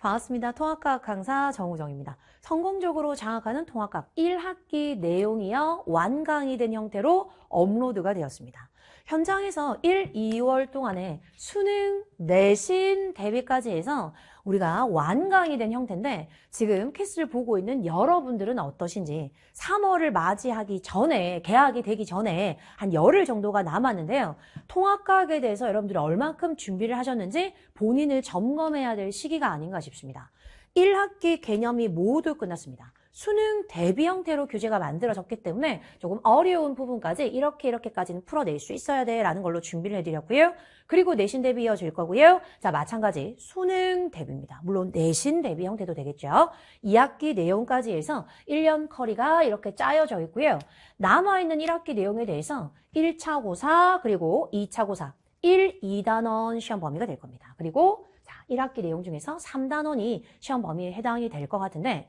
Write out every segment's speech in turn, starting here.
반갑습니다. 통합과학 강사 정우정입니다. 성공적으로 장학하는 통합과학 1학기 내용이요. 완강이 된 형태로 업로드가 되었습니다. 현장에서 1, 2월 동안에 수능, 내신, 대비까지 해서 우리가 완강이 된 형태인데 지금 캐스를 보고 있는 여러분들은 어떠신지 3월을 맞이하기 전에 개학이 되기 전에 한 열흘 정도가 남았는데요. 통합과학에 대해서 여러분들이 얼만큼 준비를 하셨는지 본인을 점검해야 될 시기가 아닌가 싶습니다. 1학기 개념이 모두 끝났습니다. 수능 대비 형태로 교재가 만들어졌기 때문에 조금 어려운 부분까지 이렇게 이렇게까지는 풀어낼 수 있어야 돼라는 걸로 준비를 해드렸고요. 그리고 내신 대비 이어질 거고요. 자 마찬가지 수능 대비입니다. 물론 내신 대비 형태도 되겠죠. 2학기 내용까지 해서 1년 커리가 이렇게 짜여져 있고요. 남아있는 1학기 내용에 대해서 1차 고사 그리고 2차 고사 1, 2단원 시험 범위가 될 겁니다. 그리고 자, 1학기 내용 중에서 3단원이 시험 범위에 해당이 될 것 같은데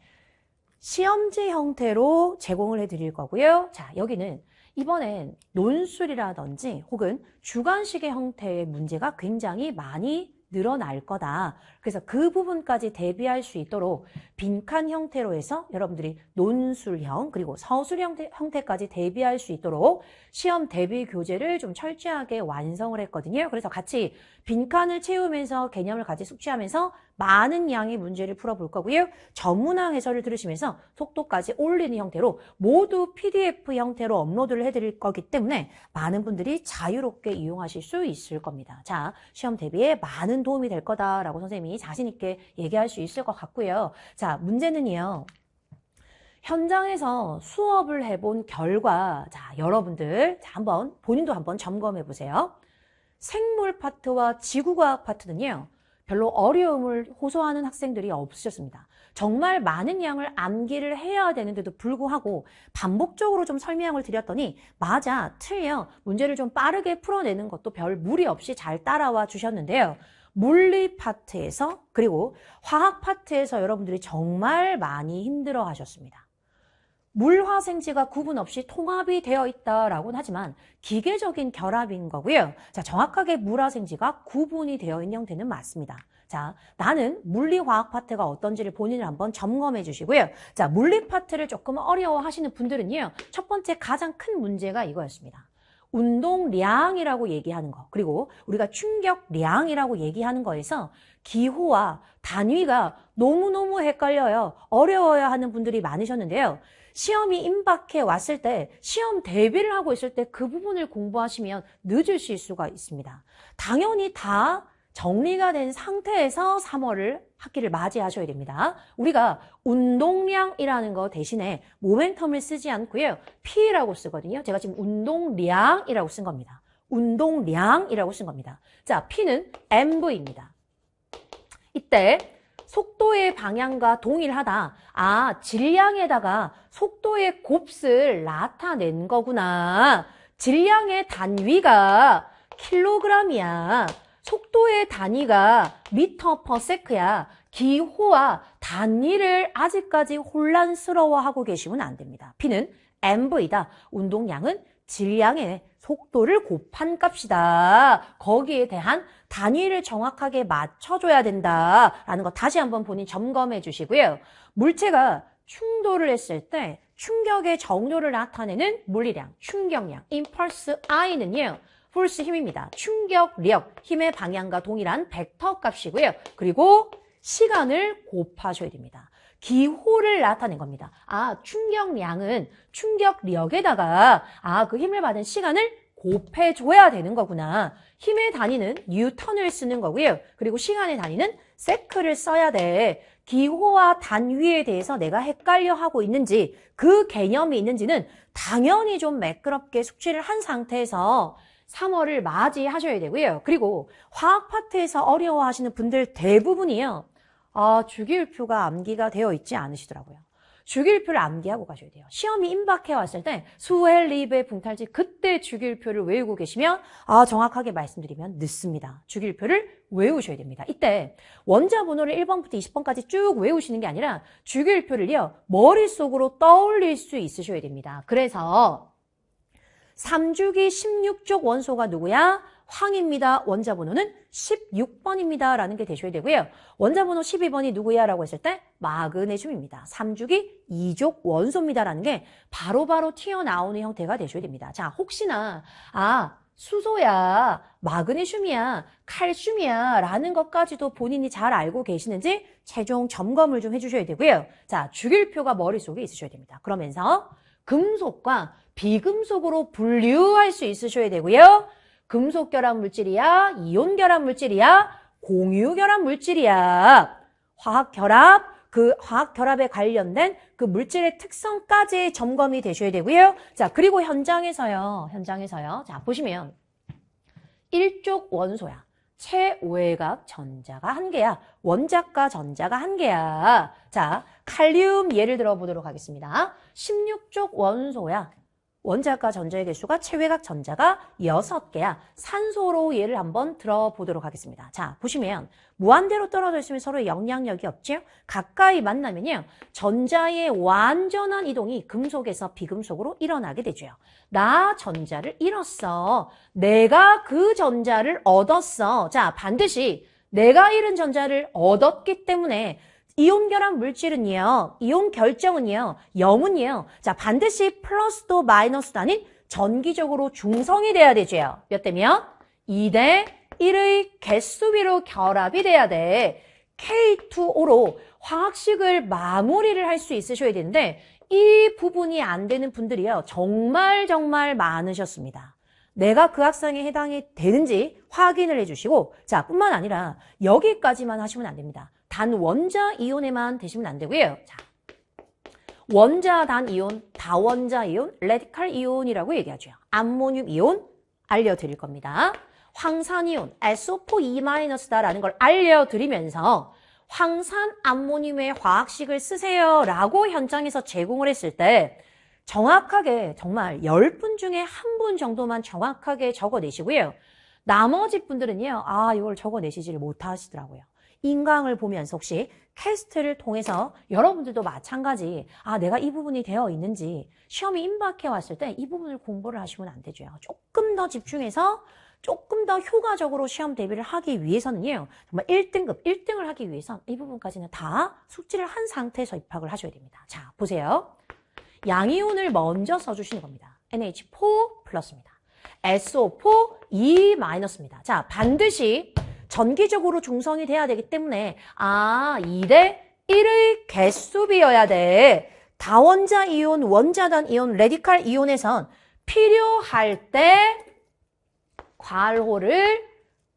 시험지 형태로 제공을 해드릴 거고요. 자, 여기는 이번엔 논술이라든지 혹은 주관식의 형태의 문제가 굉장히 많이 늘어날 거다. 그래서 그 부분까지 대비할 수 있도록 빈칸 형태로 해서 여러분들이 논술형 그리고 서술 형태, 형태까지 대비할 수 있도록 시험 대비 교재를 좀 철저하게 완성을 했거든요. 그래서 같이 빈칸을 채우면서 개념을 같이 숙지하면서 많은 양의 문제를 풀어볼 거고요. 전문화 해설을 들으시면서 속도까지 올리는 형태로 모두 PDF 형태로 업로드를 해드릴 거기 때문에 많은 분들이 자유롭게 이용하실 수 있을 겁니다. 자, 시험 대비에 많은 도움이 될 거다라고 선생님이 자신 있게 얘기할 수 있을 것 같고요. 자, 문제는요. 현장에서 수업을 해본 결과, 자, 여러분들, 자, 한번, 본인도 한번 점검해 보세요. 생물 파트와 지구과학 파트는요, 별로 어려움을 호소하는 학생들이 없으셨습니다. 정말 많은 양을 암기를 해야 되는데도 불구하고 반복적으로 좀 설명을 드렸더니 맞아, 틀려, 문제를 좀 빠르게 풀어내는 것도 별 무리 없이 잘 따라와 주셨는데요. 물리 파트에서 그리고 화학 파트에서 여러분들이 정말 많이 힘들어 하셨습니다. 물화 생지가 구분 없이 통합이 되어 있다라고는 하지만 기계적인 결합인 거고요. 자, 정확하게 물화 생지가 구분이 되어 있는 형태는 맞습니다. 자, 나는 물리화학 파트가 어떤지를 본인을 한번 점검해 주시고요. 자, 물리 파트를 조금 어려워 하시는 분들은요. 첫 번째 가장 큰 문제가 이거였습니다. 운동량이라고 얘기하는 거 그리고 우리가 충격량이라고 얘기하는 거에서 기호와 단위가 너무너무 헷갈려요. 어려워야 하는 분들이 많으셨는데요. 시험이 임박해 왔을 때 시험 대비를 하고 있을 때 그 부분을 공부하시면 늦으실 수가 있습니다. 당연히 다 정리가 된 상태에서 3월을 학기를 맞이하셔야 됩니다. 우리가 운동량이라는 거 대신에 모멘텀을 쓰지 않고요. P라고 쓰거든요. 제가 지금 운동량이라고 쓴 겁니다. 운동량이라고 쓴 겁니다. 자, P는 MV입니다. 이때 속도의 방향과 동일하다. 아, 질량에다가 속도의 곱을 나타낸 거구나. 질량의 단위가 킬로그램이야. 속도의 단위가 미터 퍼 세크야. 기호와 단위를 아직까지 혼란스러워하고 계시면 안 됩니다. P는 MV다. 운동량은 질량의 속도를 곱한 값이다. 거기에 대한 단위를 정확하게 맞춰줘야 된다라는 거 다시 한번 본인 점검해 주시고요. 물체가 충돌을 했을 때 충격의 정도를 나타내는 물리량, 충격량, 임펄스 I는요. 폴스 힘입니다. 충격 력, 힘의 방향과 동일한 벡터 값이고요. 그리고 시간을 곱하셔야 됩니다. 기호를 나타낸 겁니다. 아, 충격량은 충격력에다가 아, 그 힘을 받은 시간을 곱해줘야 되는 거구나. 힘의 단위는 뉴턴을 쓰는 거고요. 그리고 시간의 단위는 세크를 써야 돼. 기호와 단위에 대해서 내가 헷갈려 하고 있는지 그 개념이 있는지는 당연히 좀 매끄럽게 숙지를 한 상태에서 3월을 맞이하셔야 되고요. 그리고 화학 파트에서 어려워하시는 분들 대부분이요. 아, 주기율표가 암기가 되어 있지 않으시더라고요. 주기율표를 암기하고 가셔야 돼요. 시험이 임박해 왔을 때 수헬, 리베, 붕탈지 그때 주기율표를 외우고 계시면 아 정확하게 말씀드리면 늦습니다. 주기율표를 외우셔야 됩니다. 이때 원자 번호를 1번부터 20번까지 쭉 외우시는 게 아니라 주기율표를요 머릿속으로 떠올릴 수 있으셔야 됩니다. 그래서 3주기 16쪽 원소가 누구야? 황입니다. 원자 번호는 16번입니다. 라는 게 되셔야 되고요. 원자 번호 12번이 누구야? 라고 했을 때 마그네슘입니다. 3주기 2족 원소입니다. 라는 게 바로바로 튀어나오는 형태가 되셔야 됩니다. 자, 혹시나 아, 수소야, 마그네슘이야, 칼슘이야 라는 것까지도 본인이 잘 알고 계시는지 최종 점검을 좀 해주셔야 되고요. 자, 주길표가 머릿속에 있으셔야 됩니다. 그러면서 금속과 비금속으로 분류할 수 있으셔야 되고요. 금속 결합 물질이야, 이온 결합 물질이야, 공유 결합 물질이야. 화학 결합, 그 화학 결합에 관련된 그 물질의 특성까지 점검이 되셔야 되고요. 자, 그리고 현장에서요. 현장에서요. 자, 보시면 일족 원소야. 최외각 전자가 한 개야. 원자과 전자가 한 개야. 자, 칼륨 예를 들어 보도록 하겠습니다. 16족 원소야. 원자과 전자의 개수가 최외각 전자가 6개야. 산소로 예를 한번 들어보도록 하겠습니다. 자, 보시면 무한대로 떨어져 있으면 서로 영향력이 없죠? 가까이 만나면요. 전자의 완전한 이동이 금속에서 비금속으로 일어나게 되죠. 나 전자를 잃었어. 내가 그 전자를 얻었어. 자, 반드시 내가 잃은 전자를 얻었기 때문에 이온 결합 물질은요, 이온 결정은요, 염은요, 자, 반드시 플러스도 마이너스도 아닌 전기적으로 중성이 돼야 되죠. 몇 대면? 2대 1의 개수비로 결합이 돼야 돼. K2O로 화학식을 마무리를 할 수 있으셔야 되는데, 이 부분이 안 되는 분들이요, 정말 정말 많으셨습니다. 내가 그 학생에 해당이 되는지 확인을 해주시고, 자, 뿐만 아니라 여기까지만 하시면 안 됩니다. 단 원자 이온에만 되시면 안 되고요. 자, 원자 단 이온, 다원자 이온, 레디칼 이온이라고 얘기하죠. 암모늄 이온 알려드릴 겁니다. 황산 이온, SO4-2-다라는 걸 알려드리면서 황산 암모늄의 화학식을 쓰세요 라고 현장에서 제공을 했을 때 정확하게 정말 10분 중에 한 분 정도만 정확하게 적어내시고요. 나머지 분들은요. 아 이걸 적어내시지를 못하시더라고요. 인강을 보면서 혹시 캐스트를 통해서 여러분들도 마찬가지 아 내가 이 부분이 되어 있는지 시험이 임박해 왔을 때 이 부분을 공부를 하시면 안 되죠. 조금 더 집중해서 조금 더 효과적으로 시험 대비를 하기 위해서는요. 정말 1등급, 1등을 하기 위해서 이 부분까지는 다 숙지를 한 상태에서 입학을 하셔야 됩니다. 자, 보세요. 양이온을 먼저 써주시는 겁니다. NH4 플러스입니다. SO4 2 마이너스입니다. 자, 반드시 전기적으로 중성이 돼야 되기 때문에 아 2대 1의 개수비여야 돼. 다원자 이온, 원자단 이온, 레디칼 이온에선 필요할 때 괄호를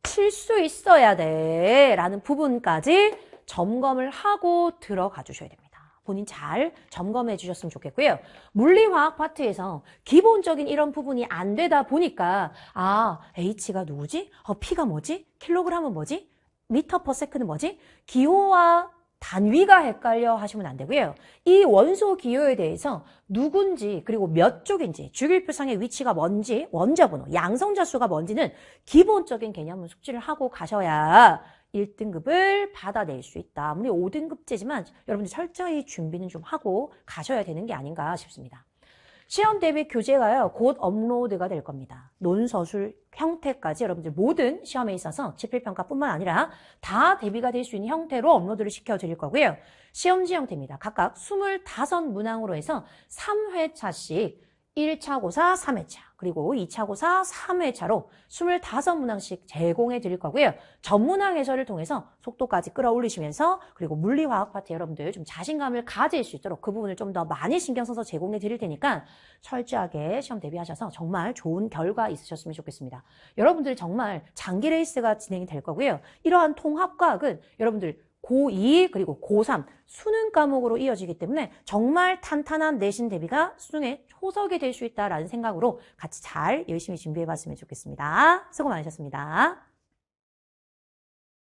칠 수 있어야 돼. 라는 부분까지 점검을 하고 들어가 주셔야 됩니다. 본인 잘 점검해 주셨으면 좋겠고요. 물리화학 파트에서 기본적인 이런 부분이 안 되다 보니까 아 H가 누구지? 어, P가 뭐지? 킬로그램은 뭐지? 미터 퍼 세크는 뭐지? 기호와 단위가 헷갈려 하시면 안 되고요. 이 원소 기호에 대해서 누군지 그리고 몇 쪽인지 주길표상의 위치가 뭔지 원자 번호 양성자 수가 뭔지는 기본적인 개념을 숙지를 하고 가셔야 1등급을 받아낼 수 있다. 아무리 5등급제지만 여러분들 철저히 준비는 좀 하고 가셔야 되는 게 아닌가 싶습니다. 시험 대비 교재가요, 곧 업로드가 될 겁니다. 논서술 형태까지 여러분들 모든 시험에 있어서 지필평가뿐만 아니라 다 대비가 될 수 있는 형태로 업로드를 시켜드릴 거고요. 시험지 형태입니다. 각각 25문항으로 해서 3회차씩 1차 고사 3회차 그리고 2차 고사 3회차로 25문항씩 제공해 드릴 거고요. 전문항 해설을 통해서 속도까지 끌어올리시면서 그리고 물리화학 파트 여러분들 좀 자신감을 가질 수 있도록 그 부분을 좀 더 많이 신경 써서 제공해 드릴 테니까 철저하게 시험 대비하셔서 정말 좋은 결과 있으셨으면 좋겠습니다. 여러분들 정말 장기 레이스가 진행이 될 거고요. 이러한 통합과학은 여러분들 고2 그리고 고3 수능 과목으로 이어지기 때문에 정말 탄탄한 내신 대비가 수능에 초석이 될 수 있다라는 생각으로 같이 잘 열심히 준비해 봤으면 좋겠습니다. 수고 많으셨습니다.